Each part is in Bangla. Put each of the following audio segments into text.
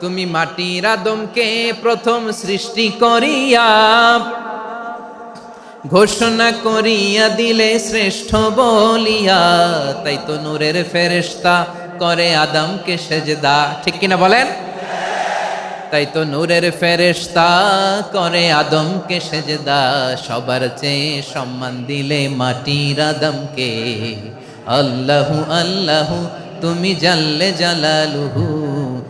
তুমি মাটির আদমকে প্রথম সৃষ্টি করিয়া ঘোষণা করিয়া দিলে শ্রেষ্ঠ বলিয়া, তাই তো নূরের ফেরেশতা করে আদমকে সেজদা। ঠিক কিনা বলেন? তাই তো নূরের ফেরেশতা করে আদমকে সেজদা। সবার চেয়ে সম্মান দিলে মাটির আদমকে। আল্লাহু আল্লাহু, তুমি জানলে জালালুহু।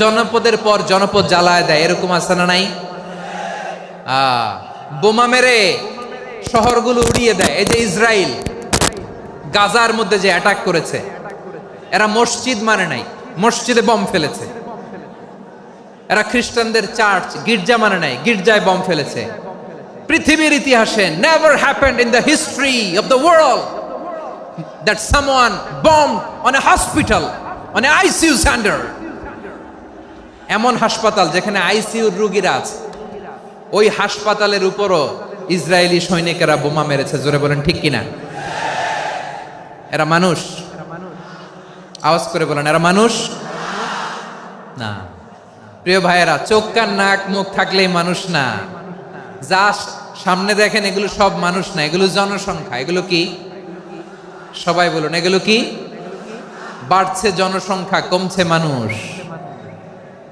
জনপদের পর জনপদ জ্বালায় দেয়, এরকম আছে না নাই? বোমা মেরে শহরগুলো উড়িয়ে দেয়। এই যে ইসরায়েল গাজার মধ্যে যে অ্যাটাক করেছে, এরা মসজিদ মানে নাই, মসজিদে বম ফেলেছে। এরা খ্রিস্টানদের চার্চ গির্জা মানে নাই, গির্জায় বম ফেলেছে। পৃথিবীর ইতিহাসে never happened in the history of the world that someone bombed on a hospital, on a ICU center এমন হাসপাতাল যেখানে আইসিইউর রোগীরা আছে। ওই হাসপাতালের উপরও ইসরায়েলি সৈনিকেরা বোমা মেরেছে, জোরে বলেন ঠিক কিনা? এরা মানুষ? আওয়াজ করে বলেন, এরা মানুষ? না। প্রিয় ভাইয়েরা, চোখ কান নাক মুখ থাকলেই মানুষ না। যা সামনে দেখেন এগুলো সব মানুষ না, এগুলো জনসংখ্যা। এগুলো কি? সবাই বলুন, এগুলো কি? বাড়ছে জনসংখ্যা, কমছে মানুষ।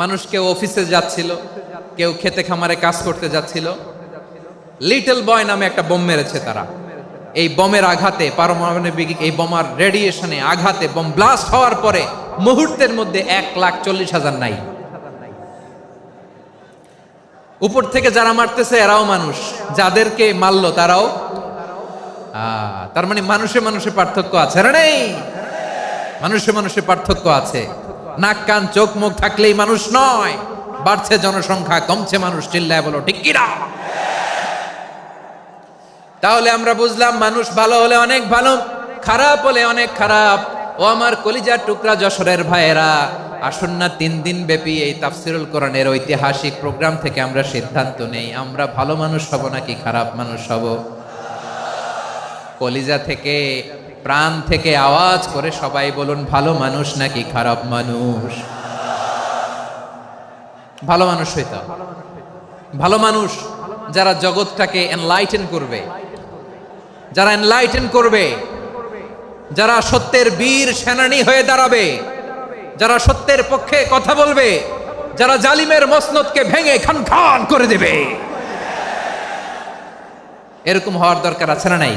মানুষ কেউ অফিসে যাচ্ছিল, কেউ খেতে খামারে কাজ করতে যাচ্ছিল। লিটল বয় নামে একটা বোম মেরেছে তারা। এই বোমের আঘাতে, পারমাণবিক এই বোমার রেডিয়েশনে আঘাতে, বোম ব্লাস্ট হওয়ার পরে মুহূর্তের মধ্যে এক লাখ চল্লিশ হাজার নাই। উপর থেকে যারা মারতেছে, এরাও মানুষ। যাদেরকে মারলো, তারাও তার মানে মানুষে মানুষে পার্থক্য আছে নেই? মানুষে মানুষে পার্থক্য আছে। নাক কান, চোখ, মুখ থাকলেই মানুষ নয়। বাড়ছে জনসংখ্যা, কমছে মানুষ, চিল্লায় বলো, ঠিক কিনা তাহলে আমরা বুঝলাম মানুষ ভালো হলে অনেক ভালো, খারাপ হলে অনেক খারাপ। ও আমার কলিজার টুকরা যশোরের ভাইয়েরা, আসুন না তিন দিন ব্যাপী এই তাফসিরুল কোরআনের ঐতিহাসিক প্রোগ্রাম থেকে আমরা সিদ্ধান্ত নেই। আমরা ভালো মানুষ হব নাকি খারাপ মানুষ হব? কলিজা থেকে প্রাণ থেকে আওয়াজ করে সবাই বলুন, ভালো মানুষ নাকি খারাপ মানুষ? ভালো মানুষ হইতে। ভালো মানুষ যারা জগৎটাকে এনলাইটেন করবে, যারা এনলাইটেন করবে, যারা সত্যের বীর সেনানি হয়ে দাঁড়াবে, যারা সত্যের পক্ষে কথা বলবে, যারা জালিমের মসনদকে ভেঙে খান খান করে দেবে। এরকম হওয়ার দরকার আছে না নাই?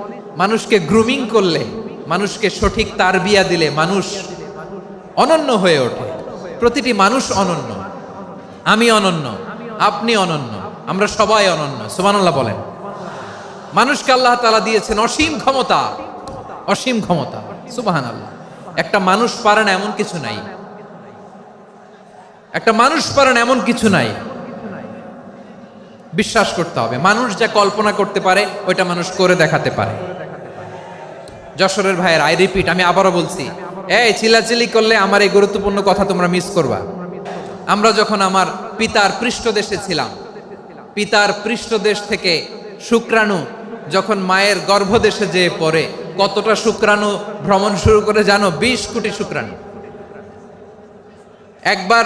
মানুষকে গ্রুমিং করলে, মানুষকে সঠিক তারবিয়া দিলে মানুষ অনন্য হয়ে ওঠে। প্রতিটি মানুষ অনন্য। আমি অনন্য, আপনি অনন্য, আমরা সবাই অনন্য, সুবহানাল্লাহ বলেন। মানুষকে আল্লাহ তালা দিয়েছেন অসীম ক্ষমতা অসীম ক্ষমতা সুবাহান আল্লাহ একটা মানুষ পারে না এমন কিছু নাই। একটা মানুষ পারে না এমন কিছু নাই। বিশ্বাস করতে হবে। মানুষ যা কল্পনা করতে পারে, ওইটা মানুষ করে দেখাতে পারে। যশোরের ভাইয়ের আই রিপিট আমি আবারও বলছি, এই চিলাচিলি করলে আমার এই গুরুত্বপূর্ণ কথা তোমরা মিস করবা। আমরা যখন আমার পিতার পৃষ্ঠদেশে ছিলাম, পিতার পৃষ্ঠদেশ থেকে শুক্রাণু যখন মায়ের গর্ভদেশে যেয়ে পড়ে, কতটা শুক্রাণু ভ্রমণ শুরু করে জানো? বিশ কোটি শুক্রাণু। একবার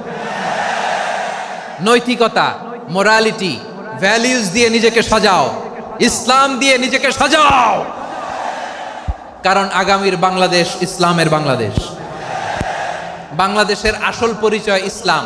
নৈতিকতা মোরালিটি ভ্যালিউজ দিয়ে নিজেকে সাজাও, ইসলাম দিয়ে নিজেকে সাজাও। কারণ আগামীর বাংলাদেশ ইসলামের বাংলাদেশ। বাংলাদেশের আসল পরিচয় ইসলাম।